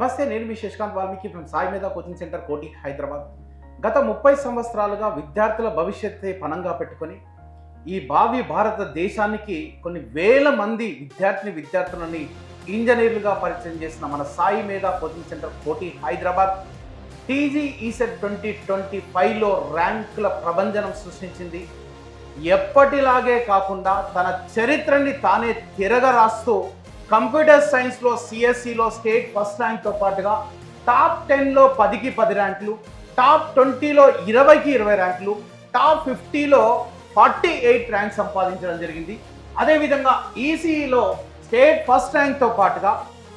నమస్తే నేను మీ Shashikanth Valmiki from Sai Medha coaching centre కోటి హైదరాబాద్. గత ముప్పై సంవత్సరాలుగా విద్యార్థుల భవిష్యత్తే పనంగా పెట్టుకొని ఈ భావి భారతదేశానికి కొన్ని వేల మంది విద్యార్థిని విద్యార్థులని ఇంజనీర్లుగా పరిచయం చేసిన మన Sai Medha coaching centre Koti Hyderabad. TG ECET twenty twenty ఫైవ్లో ర్యాంకుల ప్రభంజనం సృష్టించింది. ఎప్పటిలాగే కాకుండా తన చరిత్రని తానే తిరగరాస్తూ కంప్యూటర్ సైన్స్లో సిఎస్సిలో స్టేట్ ఫస్ట్ ర్యాంక్తో పాటుగా టాప్ టెన్లో పదికి పది ర్యాంకులు టాప్ ట్వంటీలో ఇరవైకి ఇరవై ర్యాంకులు టాప్ ఫిఫ్టీలో ఫార్టీ ఎయిట్ ర్యాంక్ సంపాదించడం జరిగింది. అదేవిధంగా ఈసీఈలో స్టేట్ ఫస్ట్ ర్యాంక్తో పాటుగా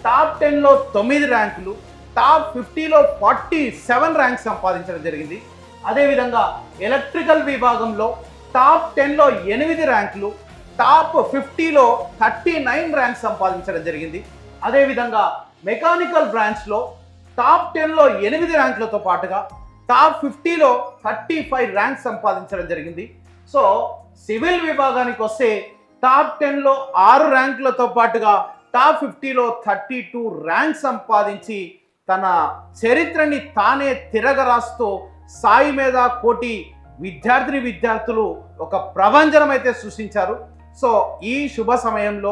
టాప్ టెన్లో తొమ్మిది ర్యాంకులు టాప్ ఫిఫ్టీలో ఫార్టీ సెవెన్ ర్యాంక్ సంపాదించడం జరిగింది. అదేవిధంగా ఎలక్ట్రికల్ విభాగంలో టాప్ టెన్లో ఎనిమిది ర్యాంకులు టాప్ ఫిఫ్టీలో థర్టీ నైన్ ర్యాంక్ సంపాదించడం జరిగింది. అదేవిధంగా మెకానికల్ బ్రాంచ్లో టాప్ టెన్లో ఎనిమిది ర్యాంకులతో పాటుగా టాప్ ఫిఫ్టీలో థర్టీ ఫైవ్ ర్యాంక్ సంపాదించడం జరిగింది. సో సివిల్ విభాగానికి వస్తే టాప్ టెన్లో ఆరు ర్యాంకులతో పాటుగా టాప్ ఫిఫ్టీలో థర్టీ టూ ర్యాంక్ సంపాదించి తన చరిత్రని తానే తిరగరాస్తూ సాయి మీద కోటి విద్యార్థిని విద్యార్థులు ఒక ప్రభంజనం అయితే సృష్టించారు. సో ఈ శుభ సమయంలో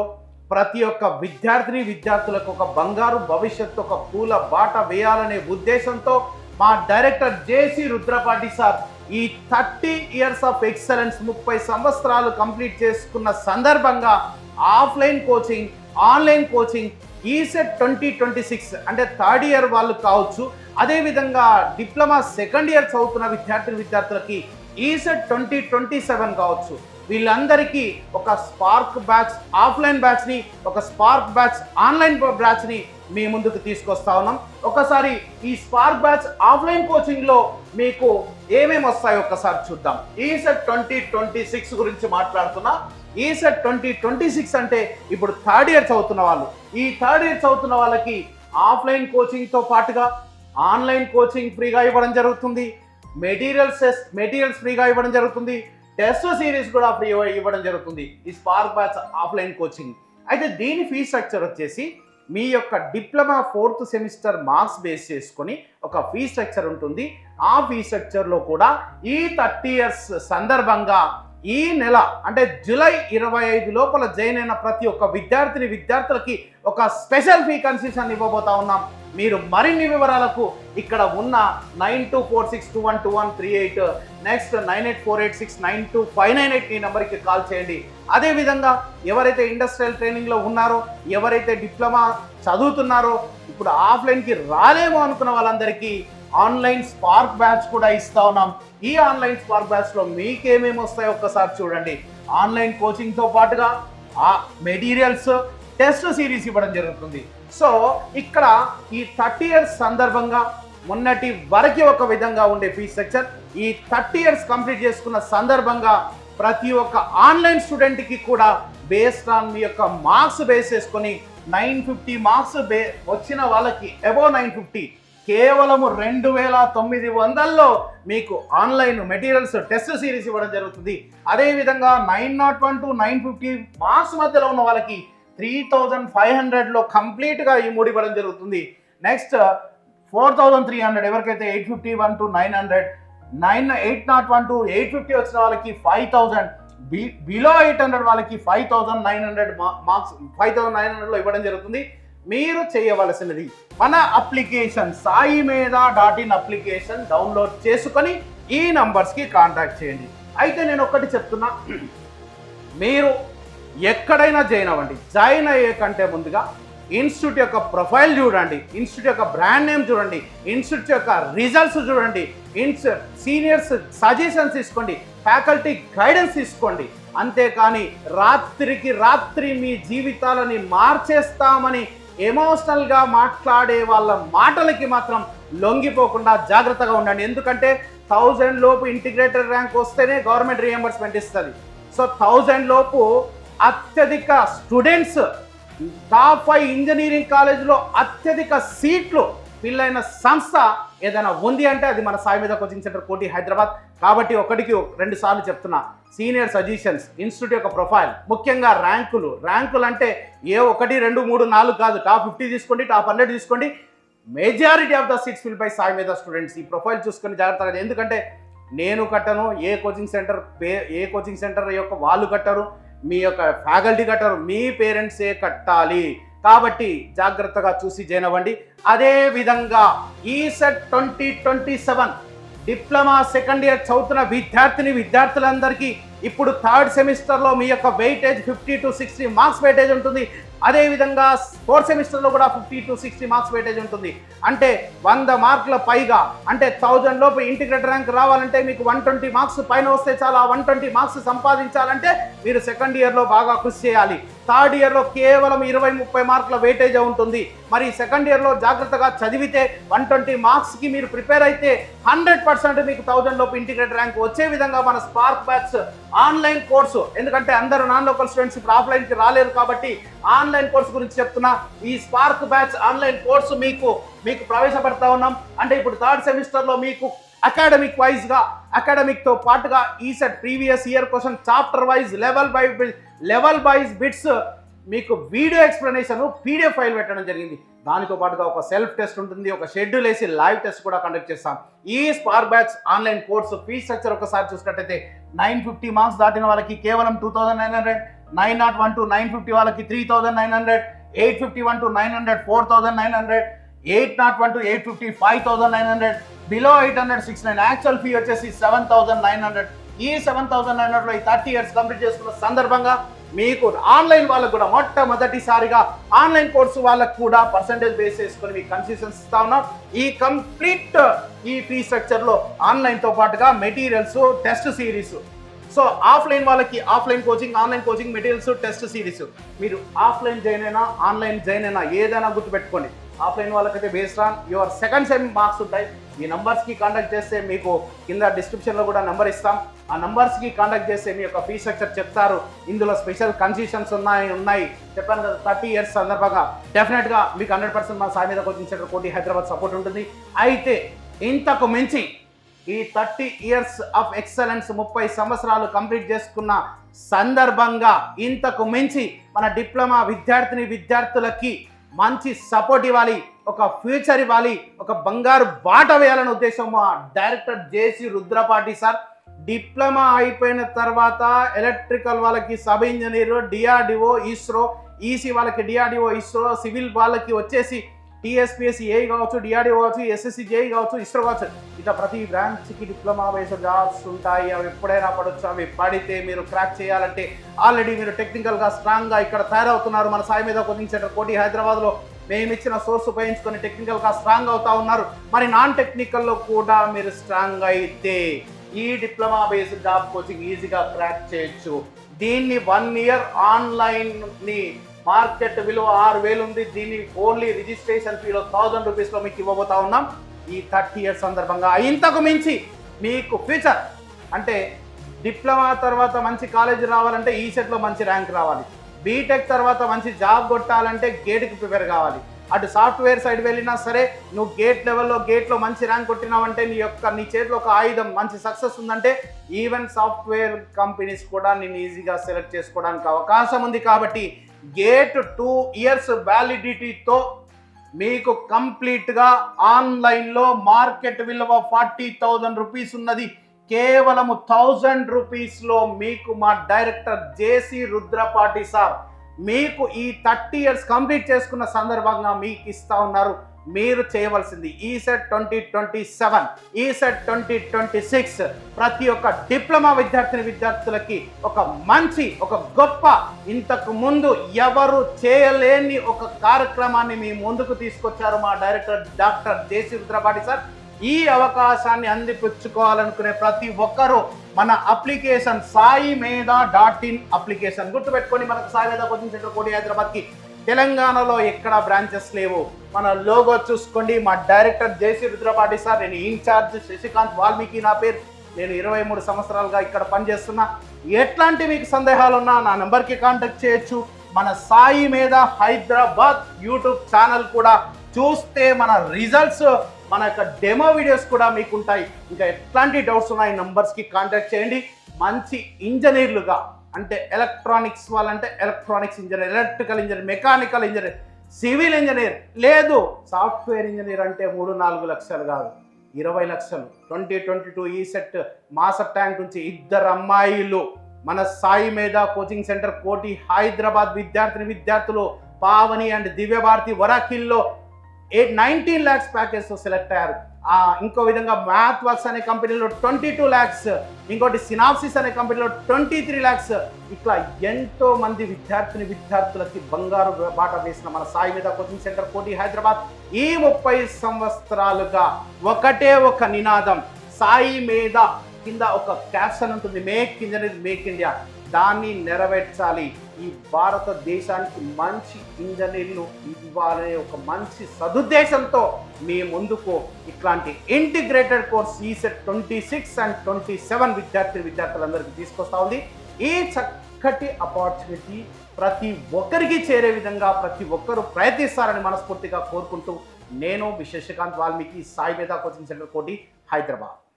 ప్రతి ఒక్క విద్యార్థిని విద్యార్థులకు ఒక బంగారు భవిష్యత్తు ఒక పూల బాట వేయాలనే ఉద్దేశంతో మా డైరెక్టర్ జేసి రుద్రపాటి సార్ ఈ థర్టీ ఇయర్స్ ఆఫ్ ఎక్సలెన్స్ ముప్పై సంవత్సరాలు కంప్లీట్ చేసుకున్న సందర్భంగా offline coaching online coaching ECET twenty twenty six అంటే థర్డ్ ఇయర్ వాళ్ళు కావచ్చు అదేవిధంగా డిప్లొమా సెకండ్ ఇయర్ చదువుతున్న విద్యార్థి విద్యార్థులకి ఈసెట్ ట్వంటీ ట్వంటీ సెవెన్ కావచ్చు. వీళ్ళందరికీ ఒక స్పార్క్ బ్యాచ్ ఆఫ్లైన్ బ్యాచ్ని ఒక స్పార్క్ బ్యాచ్ ఆన్లైన్ బ్యాచ్ని మీ ముందుకు తీసుకొస్తా ఉన్నాం. ఒకసారి ఈ స్పార్క్ బ్యాచ్ ఆఫ్లైన్ కోచింగ్లో మీకు ఏమేమి వస్తాయో ఒకసారి చూద్దాం. ఈసెట్ ట్వంటీ ట్వంటీ సిక్స్ గురించి మాట్లాడుతున్నా. ఈసెట్ ట్వంటీ ట్వంటీ సిక్స్ అంటే ఇప్పుడు థర్డ్ ఇయర్ చదువుతున్న వాళ్ళు. ఈ థర్డ్ ఇయర్ చదువుతున్న వాళ్ళకి ఆఫ్లైన్ కోచింగ్తో పాటుగా ఆన్లైన్ కోచింగ్ ఫ్రీగా ఇవ్వడం జరుగుతుంది. మెటీరియల్స్ మెటీరియల్స్ ఫ్రీగా ఇవ్వడం జరుగుతుంది. టెస్ట్ సిరీస్ కూడా ఫ్రీ ఇవ్వడం జరుగుతుంది. ఈ స్పార్క్ బ్యాచ్ ఆఫ్లైన్ కోచింగ్ అయితే దీని ఫీ స్ట్రక్చర్ వచ్చేసి మీ యొక్క diploma fourth semester marks base చేసుకొని ఒక ఫీ స్ట్రక్చర్ ఉంటుంది. ఆ ఫీ స్ట్రక్చర్లో కూడా ఈ థర్టీ ఇయర్స్ సందర్భంగా ఈ నెల అంటే జూలై ఇరవై ఐదు లోపల జాయిన్ అయిన ప్రతి ఒక్క విద్యార్థిని విద్యార్థులకి ఒక స్పెషల్ ఫీ కన్సెషన్ ఇవ్వబోతా ఉన్నాం. మీరు మరిన్ని వివరాలకు ఇక్కడ ఉన్న nine two four six two one two one three eight next nine eight four eight six nine two five nine eight ఈ నెంబర్కి కాల్ చేయండి. అదేవిధంగా ఎవరైతే ఇండస్ట్రియల్ ట్రైనింగ్లో ఉన్నారో ఎవరైతే డిప్లొమా చదువుతున్నారో ఇప్పుడు ఆఫ్లైన్కి రాలేమో అనుకున్న వాళ్ళందరికీ ఆన్లైన్ స్పార్క్ బ్యాచ్ కూడా ఇస్తా ఉన్నాం. ఈ ఆన్లైన్ స్పార్క్ బ్యాచ్లో మీకేమేమి వస్తాయో ఒక్కసారి చూడండి. ఆన్లైన్ కోచింగ్తో పాటుగా ఆ మెటీరియల్స్ టెస్ట్ సిరీస్ ఇవ్వడం జరుగుతుంది. సో ఇక్కడ ఈ థర్టీ ఇయర్స్ సందర్భంగా మొన్నటి వరకు ఒక విధంగా ఉండే ఫీ స్ట్రక్చర్. ఈ థర్టీ ఇయర్స్ కంప్లీట్ చేసుకున్న సందర్భంగా ప్రతి ఒక్క ఆన్లైన్ స్టూడెంట్కి కూడా బేస్డ్ ఆన్ మీ యొక్క మార్క్స్ బేస్ చేసుకొని నైన్ ఫిఫ్టీ మార్క్స్ బే వచ్చిన వాళ్ళకి అబోవ్ నైన్ ఫిఫ్టీ కేవలము రెండు వేల తొమ్మిది వందల్లో మీకు ఆన్లైన్ మెటీరియల్స్ టెస్ట్ సిరీస్ ఇవ్వడం జరుగుతుంది. అదేవిధంగా nine nought one to nine fifty marks మధ్యలో ఉన్న వాళ్ళకి త్రీ థౌజండ్ ఫైవ్ హండ్రెడ్లో కంప్లీట్గా ఈ మూడు ఇవ్వడం జరుగుతుంది. Next four thousand three hundred ఎవరికైతే eight fifty one to nine hundred nine eight nought one to eight fifty వచ్చిన వాళ్ళకి ఫైవ్ థౌజండ్ బి బిలో ఎయిట్ హండ్రెడ్ వాళ్ళకి five thousand nine hundred marks five thousand nine హండ్రెడ్లో ఇవ్వడం జరుగుతుంది. మీరు చేయవలసినది మన అప్లికేషన్ సాయి మీద డాట్ ఇన్ అప్లికేషన్ డౌన్లోడ్ చేసుకొని ఈ నంబర్స్కి కాంటాక్ట్ చేయండి. అయితే నేను ఒకటి చెప్తున్నా. మీరు ఎక్కడైనా జాయిన్ అవ్వండి. జాయిన్ అయ్యే కంటే ముందుగా ఇన్స్టిట్యూట్ యొక్క ప్రొఫైల్ చూడండి. ఇన్స్టిట్యూట్ యొక్క బ్రాండ్ నేమ్ చూడండి. ఇన్స్టిట్యూట్ యొక్క రిజల్ట్స్ చూడండి. ఇన్స్ సీనియర్స్ సజెషన్స్ తీసుకోండి. ఫ్యాకల్టీ గైడెన్స్ తీసుకోండి. అంతేకాని రాత్రికి రాత్రి మీ జీవితాలని మార్చేస్తామని ఎమోషనల్గా మాట్లాడే వాళ్ళ మాటలకి మాత్రం లొంగిపోకుండా జాగ్రత్తగా ఉండండి. ఎందుకంటే థౌజండ్ లోపు ఇంటిగ్రేటెడ్ ర్యాంక్ వస్తేనే గవర్నమెంట్ రియంబర్స్మెంట్ ఇస్తుంది. సో థౌజండ్ లోపు అత్యధిక స్టూడెంట్స్ టాప్ ఫైవ్ ఇంజనీరింగ్ కాలేజీలో అత్యధిక సీట్లు పిల్లైన సంస్థ ఏదైనా ఉంది అంటే అది మన సాయి మీద కోచింగ్ సెంటర్ కోటి హైదరాబాద్. కాబట్టి ఒకటికి రెండు సార్లు చెప్తున్నా సీనియర్ సజెషన్స్ ఇన్స్టిట్యూట్ యొక్క ప్రొఫైల్ ముఖ్యంగా ర్యాంకులు. ర్యాంకులు అంటే ఏ ఒకటి రెండు మూడు నాలుగు కాదు. టాప్ ఫిఫ్టీ తీసుకోండి టాప్ హండ్రెడ్ తీసుకోండి. Majority of the seats fill by Sai Medha students ఈ ప్రొఫైల్ చూసుకొని జాగ్రత్తగా ఎందుకంటే నేను కట్టను ఏ కోచింగ్ సెంటర్ పే ఏ కోచింగ్ సెంటర్ యొక్క వాళ్ళు కట్టరు మీ యొక్క ఫ్యాకల్టీ కట్టరు మీ పేరెంట్సే కట్టాలి. కాబట్టి జాగ్రత్తగా చూసి చేయనివ్వండి అదేవిధంగా అదే విధంగా ECET twenty twenty seven diploma second year చదువుతున్న విద్యార్థిని విద్యార్థులందరికీ ఇప్పుడు థర్డ్ సెమిస్టర్లో మీ యొక్క weightage fifty to sixty marks weightage ఉంటుంది. అదేవిధంగా ఫోర్త్ సెమిస్టర్లో కూడా fifty to sixty marks weightage ఉంటుంది. అంటే వంద మార్కుల పైగా అంటే థౌజండ్ లోపు ఇంటిగ్రేట్ ర్యాంక్ రావాలంటే మీకు వన్ ట్వంటీ మార్క్స్ పైన వస్తే చాలా. వన్ ట్వంటీ మార్క్స్ సంపాదించాలంటే మీరు సెకండ్ ఇయర్లో బాగా కృషి చేయాలి. థర్డ్ ఇయర్లో కేవలం ఇరవై ముప్పై మార్కుల వెయిటేజ్ ఉంటుంది. మరి సెకండ్ ఇయర్లో జాగ్రత్తగా చదివితే వన్ ట్వంటీ మార్క్స్కి మీరు ప్రిపేర్ అయితే హండ్రెడ్ పర్సెంట్ మీకు థౌజండ్ లోపు ఇంటిగ్రేట్ ర్యాంక్ వచ్చే విధంగా మన స్పార్క్ బ్యాచ్ ఆన్లైన్ కోర్సు. ఎందుకంటే అందరూ నాన్ లోకల్ స్టూడెంట్స్ ఇప్పుడు ఆఫ్లైన్కి రాలేరు కాబట్టి ఆన్లైన్ కోర్సు గురించి చెప్తున్నా. ఈ స్పార్క్ బ్యాచ్ ఆన్లైన్ కోర్సు మీకు మీకు ప్రవేశపెడతా ఉన్నాం. అంటే ఇప్పుడు థర్డ్ సెమిస్టర్లో మీకు అకాడమిక్ వైజ్గా అకాడమిక్తో పాటుగా ECET previous year question chapter wise level by level wise bits మీకు వీడియో ఎక్స్ప్లెనేషన్ పీడిఎఫ్ ఫైల్ పెట్టడం జరిగింది. దానితో పాటుగా ఒక సెల్ఫ్ టెస్ట్ ఉంటుంది ఒక షెడ్యూల్ వేసి లైవ్ టెస్ట్ కూడా కండక్ట్ చేస్తాం. ఈ spar batch online course fee structure ఒకసారి చూసినట్టయితే నైన్ ఫిఫ్టీ మార్క్స్ దాటిన వాళ్ళకి కేవలం two thousand nine hundred nine nought one to nine fifty వాళ్ళకి three thousand nine hundred eight fifty one to nine hundred four thousand nine hundred eight nought one to eight fifty five thousand nine hundred below eight hundred six nine actual fee వచ్చేసి seven thousand nine hundred ఈ seven thousand nine హండ్రెడ్లో ఈ thirty years complete చేసుకున్న సందర్భంగా మీకు online వాళ్ళకు కూడా మొట్టమొదటిసారిగా ఆన్లైన్ కోర్సు వాళ్ళకు కూడా పర్సంటేజ్ బేస్ చేసుకొని మీకు కన్సెషన్స్ ఇస్తా ఉన్నాం. ఈ కంప్లీట్ ఈ ఫీ స్ట్రక్చర్లో ఆన్లైన్తో పాటుగా materials test series. So offline వాళ్ళకి offline coaching online coaching materials test series. మీరు ఆఫ్లైన్ జాయిన్ అయినా ఆన్లైన్ జాయిన్ అయినా ఏదైనా గుర్తుపెట్టుకోండి. ఆఫ్లైన్ వాళ్ళకైతే based on your second sem marks ఉంటాయి. ఈ నంబర్స్కి కాంటాక్ట్ చేస్తే మీకు కింద డిస్క్రిప్షన్లో కూడా నెంబర్ ఇస్తాం. ఆ నంబర్స్కి కాంటాక్ట్ చేస్తే మీ యొక్క ఫీ స్ట్రక్చర్ చెప్తారు. ఇందులో స్పెషల్ కన్సెషన్స్ ఉన్నాయి ఉన్నాయి. చెప్పాను కదా థర్టీ ఇయర్స్ సందర్భంగా. డెఫినెట్గా మీకు హండ్రెడ్ పర్సెంట్ మా Sai Medha coaching centre Koti Hyderabad support ఉంటుంది. అయితే ఇంతకు మించి ఈ థర్టీ ఇయర్స్ ఆఫ్ ఎక్సలెన్స్ ముప్పై సంవత్సరాలు కంప్లీట్ చేసుకున్న సందర్భంగా ఇంతకు మించి మన డిప్లొమా విద్యార్థిని విద్యార్థులకి మంచి సపోర్ట్ ఇవ్వాలి ఒక ఫ్యూచర్ ఇవ్వాలి ఒక బంగారు బాట వేయాలనే ఉద్దేశం మా director JC Rudrapati sir. Diploma అయిపోయిన తర్వాత ఎలక్ట్రికల్ వాళ్ళకి sub engineer DRDO ISRO EC వాళ్ళకి డిఆర్డిఓ ఇస్రో సివిల్ వాళ్ళకి వచ్చేసి టీఎస్పీఎస్సీ ఏ కావచ్చు డిఆర్డీ కావచ్చు ఎస్ఎస్సి జేఈ కావచ్చు ఇస్రో కావచ్చు ఇట్లా ప్రతి బ్రాంచ్కి డిప్లొమా బేస్డ్ జాబ్స్ ఉంటాయి. అవి ఎప్పుడైనా పడవచ్చు అవి పడితే మీరు క్రాక్ చేయాలంటే ఆల్రెడీ మీరు టెక్నికల్గా స్ట్రాంగ్గా ఇక్కడ తయారవుతున్నారు. మన సాయి మీద కోచింగ్ సెంటర్ కోటి హైదరాబాద్లో మేము ఇచ్చిన సోర్స్ ఉపయోగించుకొని టెక్నికల్గా స్ట్రాంగ్ అవుతా ఉన్నారు. మరి నాన్ టెక్నికల్లో కూడా మీరు స్ట్రాంగ్ అయితే ఈ డిప్లొమా బేస్డ్ జాబ్ కోచింగ్ ఈజీగా క్రాక్ చేయొచ్చు. దీన్ని వన్ ఇయర్ ఆన్లైన్ని మార్కెట్ విలువ ఆరు వేలు ఉంది. దీన్ని ఓన్లీ రిజిస్ట్రేషన్ ఫీలో థౌజండ్ రూపీస్లో మీకు ఇవ్వబోతా ఉన్నాం. ఈ థర్టీ ఇయర్స్ సందర్భంగా. ఇంతకు మించి మీకు ఫ్యూచర్ అంటే డిప్లొమా తర్వాత మంచి కాలేజీ రావాలంటే ఈ సెట్లో మంచి ర్యాంక్ రావాలి. బీటెక్ తర్వాత మంచి జాబ్ కొట్టాలంటే గేట్కి ప్రిపేర్ కావాలి. అటు సాఫ్ట్వేర్ సైడ్ వెళ్ళినా సరే నువ్వు గేట్ లెవెల్లో గేట్లో మంచి ర్యాంక్ కొట్టినావంటే నీ యొక్క నీ చేతిలో ఒక ఆయుధం మంచి సక్సెస్ ఉందంటే ఈవెన్ సాఫ్ట్వేర్ కంపెనీస్ కూడా నేను ఈజీగా సెలెక్ట్ చేసుకోవడానికి అవకాశం ఉంది కాబట్టి గేట్ టూ ఇయర్స్ వ్యాలిడిటీతో మీకు కంప్లీట్గా ఆన్లైన్లో మార్కెట్ విలువ ఫార్టీ థౌజండ్ రూపీస్ ఉన్నది. కేవలము థౌజండ్ రూపీస్లో మీకు మా డైరెక్టర్ జేసి రుద్రపాటి సార్ మీకు ఈ థర్టీ ఇయర్స్ కంప్లీట్ చేసుకున్న సందర్భంగా మీకు ఇస్తా ఉన్నారు. మీరు చేయవలసింది ECET twenty twenty seven ECET twenty twenty six. ప్రతి ఒక్క డిప్లొమా విద్యార్థిని విద్యార్థులకి ఒక మంచి ఒక గొప్ప ఇంతకు ముందు ఎవరు చేయలేని ఒక కార్యక్రమాన్ని మీ ముందుకు తీసుకొచ్చారు మా director doctor JC Rudrapati sir. ఈ అవకాశాన్ని అందిపుచ్చుకోవాలనుకునే ప్రతి ఒక్కరూ మన application Sai Medha dot in application గుర్తుపెట్టుకొని మనకు సాయి మేధా కోచింగ్ సెంటర్ కోటి హైదరాబాద్కి. తెలంగాణలో ఎక్కడ బ్రాంచెస్ లేవు? మన లోగో చూసుకోండి. మా డైరెక్టర్ జేసీ రుద్రపాటి సార్ నేను ఇన్ఛార్జ్ శశికాంత్ వాల్మీకి నా పేరు. నేను ఇరవై మూడు సంవత్సరాలుగా ఇక్కడ పనిచేస్తున్నా. ఎట్లాంటి మీకు సందేహాలు ఉన్నా నా నెంబర్కి కాంటాక్ట్ చేయొచ్చు. మన సాయి మీద హైదరాబాద్ యూట్యూబ్ ఛానల్ కూడా చూస్తే మన రిజల్ట్స్ మన యొక్క డెమో వీడియోస్ కూడా మీకు ఉంటాయి ఇంకా ఎట్లాంటి డౌట్స్ ఉన్నాయి నంబర్స్కి కాంటాక్ట్ చేయండి. మంచి ఇంజనీర్లుగా అంటే ఎలక్ట్రానిక్స్ వాళ్ళంటే electronics engineer electrical engineer mechanical engineer civil engineer లేదు సాఫ్ట్వేర్ ఇంజనీర్ అంటే మూడు నాలుగు లక్షలు కాదు. ఇరవై లక్షలు. Twenty twenty two ECET Masab Tank నుంచి ఇద్దరు అమ్మాయిలు. మన సాయి మీద కోచింగ్ సెంటర్ కోటి హైదరాబాద్ విద్యార్థిని విద్యార్థులు పావని అండ్ దివ్యభారతి వరాకిల్లో ఎయిట్ నైన్టీన్ ల్యాక్స్ ప్యాకేజ్తో సెలెక్ట్ అయ్యారు ఇంకో విధంగా మ్యాథ్ వర్క్స్ అనే కంపెనీలో ట్వంటీ టూ ల్యాక్స్ ఇంకోటి సినాప్సిస్ అనే కంపెనీలో ట్వంటీ త్రీ ల్యాక్స్ ఇట్లా ఎంతో మంది విద్యార్థిని విద్యార్థులకి బంగారు బాట వేసిన మన సాయి మీద కోచింగ్ సెంటర్ కోటి హైదరాబాద్. ఈ ముప్పై సంవత్సరాలుగా ఒకటే ఒక నినాదం. సాయి మీద కింద ఒక క్యాప్షన్ ఉంటుంది మేక్ ఇంజనీర్ మేక్ ఇండియా దాన్ని నెరవేర్చాలి. ఈ భారతదేశానికి మంచి ఇంజనీర్లు ఇవ్వాలనే ఒక మంచి సదుద్దేశంతో మీ ముందుకు ఇట్లాంటి integrated course ECET twenty six and twenty seven విద్యార్థి విద్యార్థులందరికీ తీసుకొస్తా ఉంది. ఈ చక్కటి అపార్చునిటీ ప్రతి ఒక్కరికి చేరే విధంగా ప్రతి ఒక్కరూ ప్రయత్నిస్తారని మనస్ఫూర్తిగా కోరుకుంటూ నేను విశేషకాంత్ వాల్మీకి సాయి వేద కోచింగ్ సెంటర్ కోటి హైదరాబాద్.